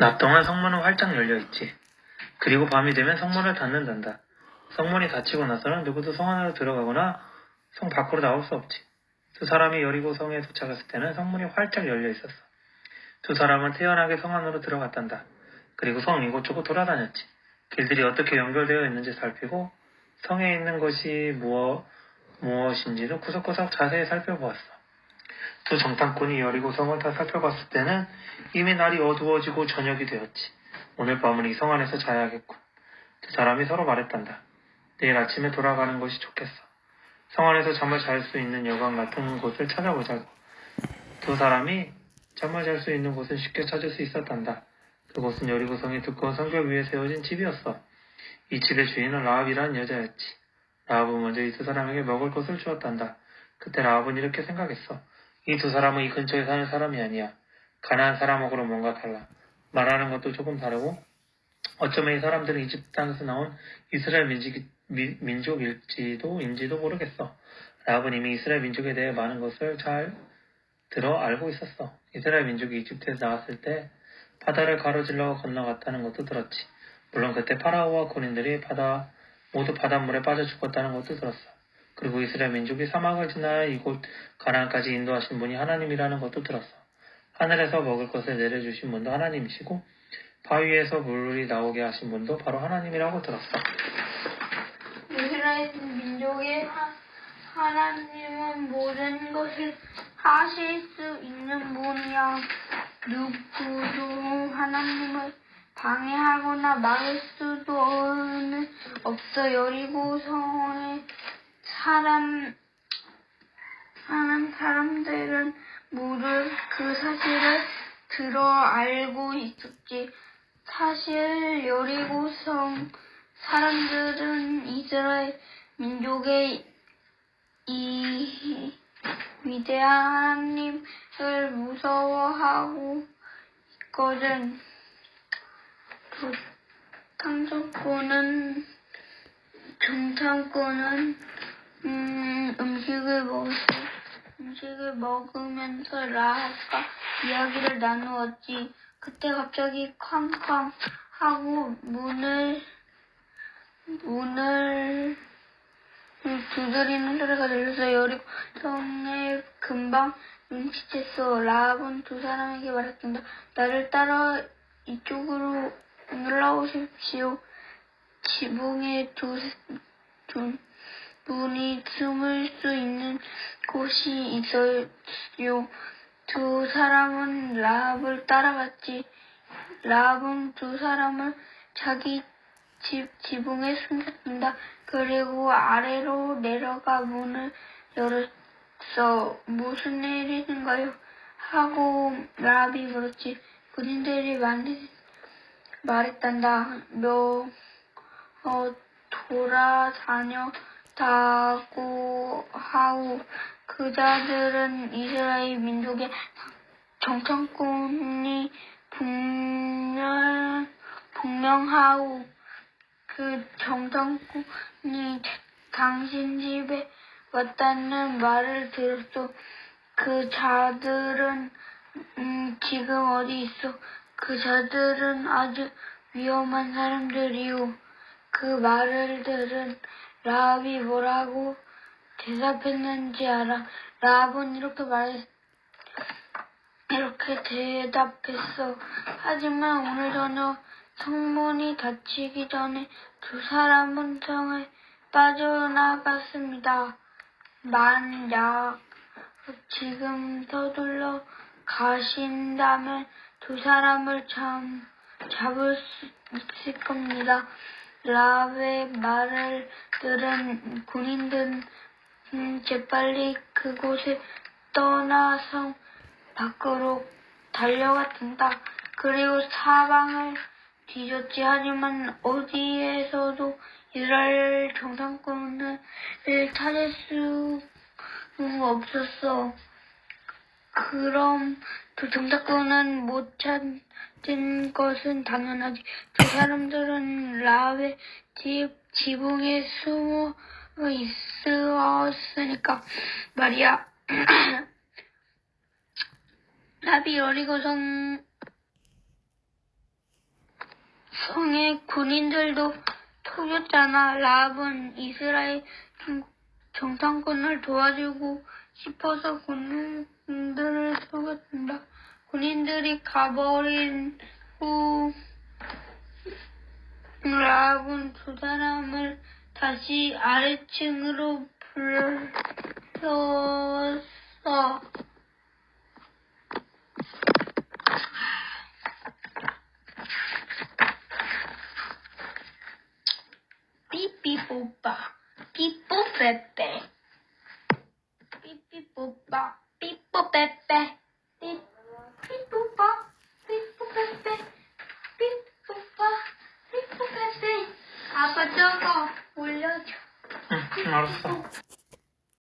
낮 동안 성문은 활짝 열려 있지. 그리고 밤이 되면 성문을 닫는단다. 성문이 닫히고 나서는 누구도 성 안으로 들어가거나 성 밖으로 나올 수 없지. 두 사람이 여리고 성에 도착했을 때는 성문이 활짝 열려 있었어. 두 사람은 태연하게 성 안으로 들어갔단다. 그리고 성 이곳저곳 돌아다녔지. 길들이 어떻게 연결되어 있는지 살피고 성에 있는 것이 무엇, 무엇인지도 구석구석 자세히 살펴보았어. 두 정탐꾼이 여리고 성을 다 살펴봤을 때는 이미 날이 어두워지고 저녁이 되었지. 오늘 밤은 이 성 안에서 자야겠군. 두 사람이 서로 말했단다. 내일 아침에 돌아가는 것이 좋겠어. 성 안에서 잠을 잘 수 있는 여관 같은 곳을 찾아보자고. 두 사람이 잠을 잘 수 있는 곳은 쉽게 찾을 수 있었단다. 그곳은 여리고성의 두꺼운 성벽 위에 세워진 집이었어. 이 집의 주인은 라합이라는 여자였지. 라합은 먼저 이 두 사람에게 먹을 것을 주었단다. 그때 라합은 이렇게 생각했어. 이 두 사람은 이 근처에 사는 사람이 아니야. 가난한 사람하고는 뭔가 달라. 말하는 것도 조금 다르고 어쩌면 이 사람들은 이집트 땅에서 나온 이스라엘 민족, 미- 민족일지도 인지도 모르겠어. 라합은 이미 이스라엘 민족에 대해 많은 것을 잘 들어 알고 있었어. 이스라엘 민족이 이집트에서 나왔을 때 바다를 가로질러 건너갔다는 것도 들었지. 물론 그때 파라오와 군인들이 바다 모두 바닷물에 빠져 죽었다는 것도 들었어. 그리고 이스라엘 민족이 사막을 지나 이곳 가나안까지 인도하신 분이 하나님이라는 것도 들었어. 하늘에서 먹을 것을 내려주신 분도 하나님이시고 바위에서 물이 나오게 하신 분도 바로 하나님이라고 들었어. 이스라엘 민족의 하, 하나님은 모든 것을 하실 수 있는 분이야. 누구도 하나님을 방해하거나 막을 수도 없어. 여리고성의 사람, 하는 사람들은 모두 그 사실을 들어 알고 있었지. 사실 여리고성 사람들은 이스라엘 민족의 이 위대한 하나님을 무서워하고 있거든. 그 탐정꾼은 정탐꾼은 음, 음식을 먹었어. 음식을 먹으면서 라합과 이야기를 나누었지. 그때 갑자기 쾅쾅 하고 문을 문을 두드리는 소리가 들려서 성에 금방 눈치챘어. 라합은 두 사람에게 말했단다. 나를 따라 이쪽으로 올라오십시오. 지붕에 두, 두 분이 숨을 수 있는 곳이 있어요. 두 사람은 라합을 따라갔지. 라합은 두 사람을 자기 집 지붕에 숨겼습니다. 그리고 아래로 내려가 문을 열었어. 무슨 일인가요? 하고 라합이 물었지. 군인들이 많이 말했단다. 너 어, 돌아다녔 다고 하고 그자들은 이스라엘 민족의 정탐꾼이 분명, 분명하고 그 정탐꾼이 당신 집에 왔다는 말을 들었어. 그 자들은 음, 지금 어디 있어? 그 자들은 아주 위험한 사람들이요. 그 말을 들은 라합이 뭐라고 대답했는지 알아. 라합은 이렇게 말, 이렇게 대답했어. 하지만 오늘 저녁 성문이 닫히기 전에 두 사람은 성에 빠져나갔습니다. 만약 지금 서둘러 가신다면 두 사람을 참 잡을 수 있을 겁니다. 라합의 말을 들은 군인들은 음, 재빨리 그곳에 떠나서 밖으로 달려갔단다. 그리고 사방을 뒤졌지. 하지만 어디에서도 이스라엘 정상권을 찾을 수 없었어. 그럼 두 정사꾼은 못 찾 은 것은 당연하지. 두 사람들은 라합의 집 지붕에 숨어 있었으니까 말이야. 라비 여리고 성 성의 군인들도 속였잖아. 라합은 이스라엘 정- 정상군을 도와주고 싶어서 군인들을 속였다. 군인들이 가버린 후 라합은 두 사람을 다시 아래층으로 불렀어. 삐삐뽀빠, 삐뽀빼빼. 삐삐뽀빠, 삐뽀빼빼. 삐- 삐뽀빠, 삐뽀빼빼. 삐뽀빠, 삐뽀빼빼.